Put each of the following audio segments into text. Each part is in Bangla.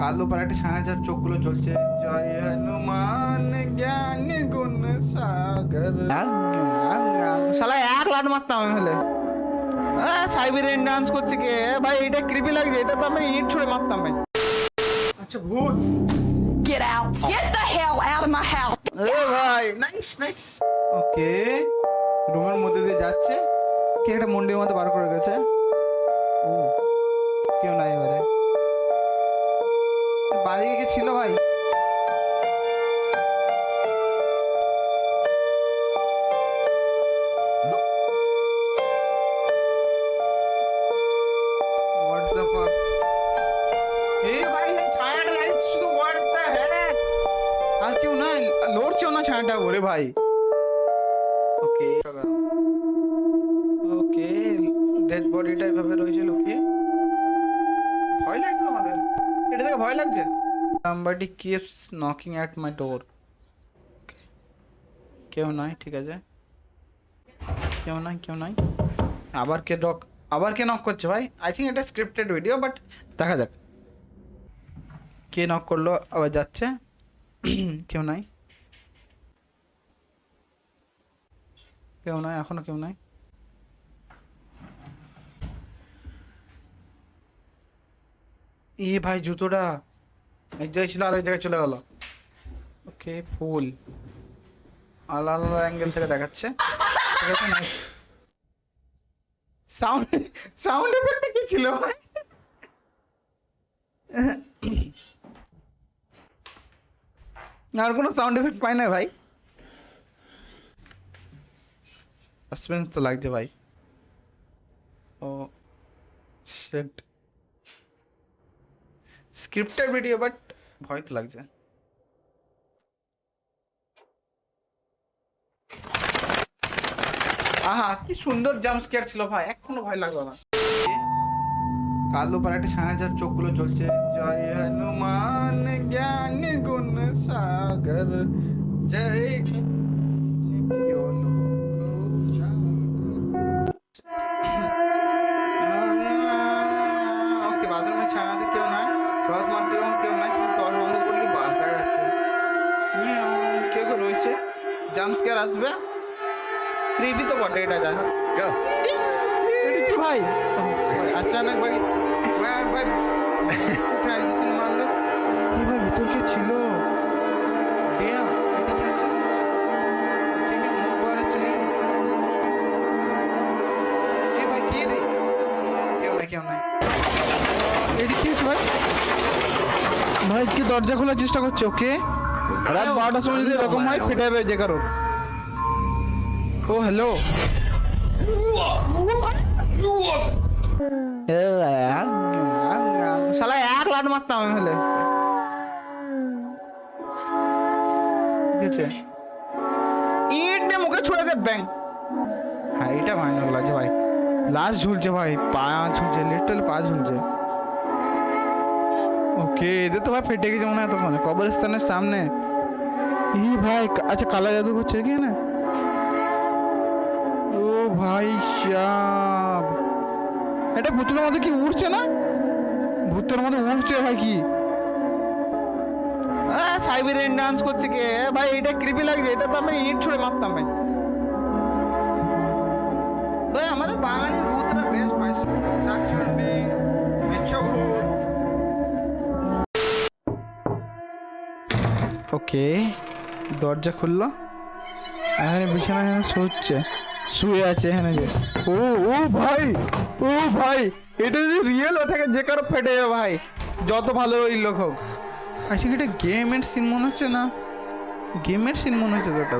কালো পাড়াটি চার চোখগুলো জ্বলছে। জয় হনুমান জ্ঞান গুণ সাগর। শালা এক লাট মারতাম আমি হলে। সাইবেরিয়ান ডান্স করছে কে? ভাই এটা কৃপি লাগছে এটা তো আমি ইট ছুড়ে মারতাম ভাই। আচ্ছা ভূত। Get out. Get the hell out of my house. এ ভাই নাইস নাইস। ওকে রুমের মধ্যে দিয়ে যাচ্ছে। কে একটা মন্ডির মধ্যে বার করে গেছে ও কেউ নাই এবারে। What the heck? আর কেউ না ছায়াটা ভাই। ওকে ওকে বডিটা এভাবে রয়েছে ভয় লাগছে আমাদের। এটা দেখে ভয় লাগছে? Somebody keeps knocking at my door কেউ নাই, ঠিক আছে। কেউ নাই কেউ নাই। আবার কে ডক আবার কে নক করছে ভাই? আই থিঙ্ক এটা স্ক্রিপ্টেড ভিডিও বাট দেখা যাক। কে নক করল, আবার যাচ্ছে। কেউ নাই। কেউ নাই, এখনও কেউ নাই। এ ভাই, জুতোটা এক জায়গায় ছিল আর এক জায়গায় চলে গেল। ওকে, ফুল। আলাদা আলাদা অ্যাঙ্গেল থেকে দেখাচ্ছে। ঠিক সাউন্ড সাউন্ড এফেক্টটা কি ছিল ভাই? আর কোনো সাউন্ড এফেক্ট পাই না ভাই। সাসপেন্স তো লাগছে ভাই। ও সেট স্ক্রিপ্টের ভিডিও, বাট ভয় তো লাগছে। আহা, কি সুন্দর জাম্প স্কেয়ার ছিল ভাই, এখনও ভয় লাগল না। কালো পাড়াটি সাড়ে চার চোখগুলো জ্বলছে। জয় হনুমান, জ্ঞান গুণ সাগর, জয়। জাম্প স্কেয়ার আসবে ক্রিপি তো বটে এটা যায় Go. এটা কি ভাই अचानक भाई भाई भाई ट्रांजिशन मान लो ये भाई ভিতর কে ছিল ডিয়া এটা কি হচ্ছে কে কে মুখ বড় চলি এ ভাই কে রে কে ভাই কেউ নাই এটা কি হচ্ছে ভাই ভাই কি দরজা খোলার চেষ্টা করছে ওকে রাত বারোটার সময় যদি এরকম হয় ফেটে যাবে যে কারও ও হ্যালো শালা এক লাট মারতাম আমি হলে। ঠিক ইট দিয়ে মুখে ছুড়ে দে ব্যাং। হ্যাঁ এটা ভয়ানক লাগছে ভাই। লাশ ঝুলছে ভাই। পা ঝুলছে লিটল পা ঝুলছে। ওকে, এদের তো ভাই ফেটে গেছে মনে হয় তখন কবরস্থানের সামনে। ই ভাই আচ্ছা কালা জাদু করছে কি না ও ভাই সাব এটা ভূতের মধ্যে কি উড়ছে না? ভূতের মধ্যে উড়ছে ভাই কি? সাইবেরিয়ান ডান্স করছে কে? ভাই, এটা কৃপি লাগছে, এটা তো আমি ইট ছুড়ে মারতাম ভাই। আমাদের বাঙালি ভূতরা বেশ ভাই শাকচুন্ডি মিচ্ছ ওকে দরজা খুললো। এখানে বিছানা এখানে শুচ্ছে শুয়ে আছে এখানে যে। ও ও ভাই ও ভাই এটা যদি রিয়েল হয়ে থাকে যে কারও ফেটে যাবে ভাই। যত ভালো ওই লোক হোক। আচ্ছা এটা গেমের সিন মনে হচ্ছে না? গেমের সিন মনে হচ্ছে তো।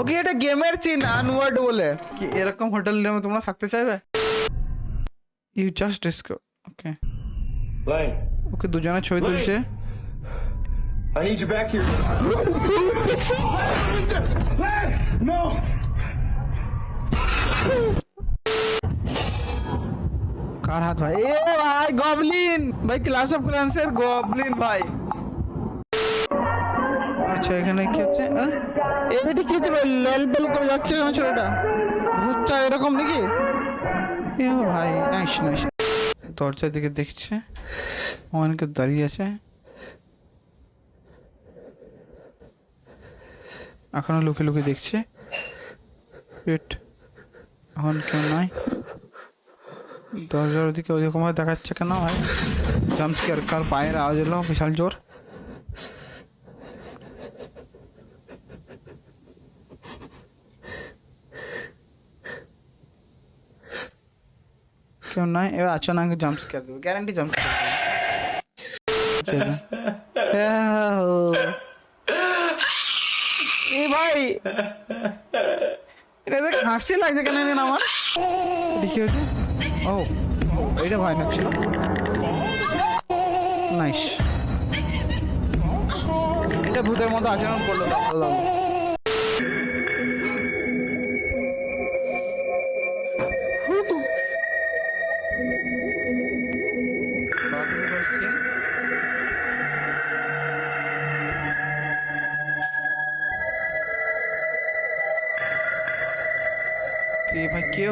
ওকে এটা গেমের সিন আনওয়ার্ড বলে। কি এরকম হোটেল রুমে তোমরা থাকতে চাইবে? You just disco okay Lane, okay দুজনে ছবি তুলছে। I need you back here. Lane, no. কার হাত ভাই? এ ভাই গবলিন! ভাই ক্লাস অফ ক্লান্সের গবলিন ভাই। আচ্ছা এখানে কি হচ্ছে? এটা কি হচ্ছে ভাই? লাল বেল করে যাচ্ছে কেন ছেলেটা? ভূতটা এরকম নাকি? এ ভাই নাইস নাইস দরজার দিকে দেখছে। অনেকে দাঁড়িয়ে আছে। এখনও লুকে লুকে দেখছে। পেট এখন কেউ নাই। দরজার ওদিকে ওইরকমভাবে দেখাচ্ছে কেন ভাই? আর কার পায়ের আওয়াজ এলো? বিশাল জোর। নাই এবার আচরণ জাম্পস্কেয়ার দেবো গ্যারান্টি জাম্পস্কেয়ার দেবো। এ ভাই, এটা দেখ, হাসি লাগছে কেন জানি আমার। কি হচ্ছে ও এটা ছিল। নাইস এটা ভূতের মতো আচরণ করল কি ভাই কেউ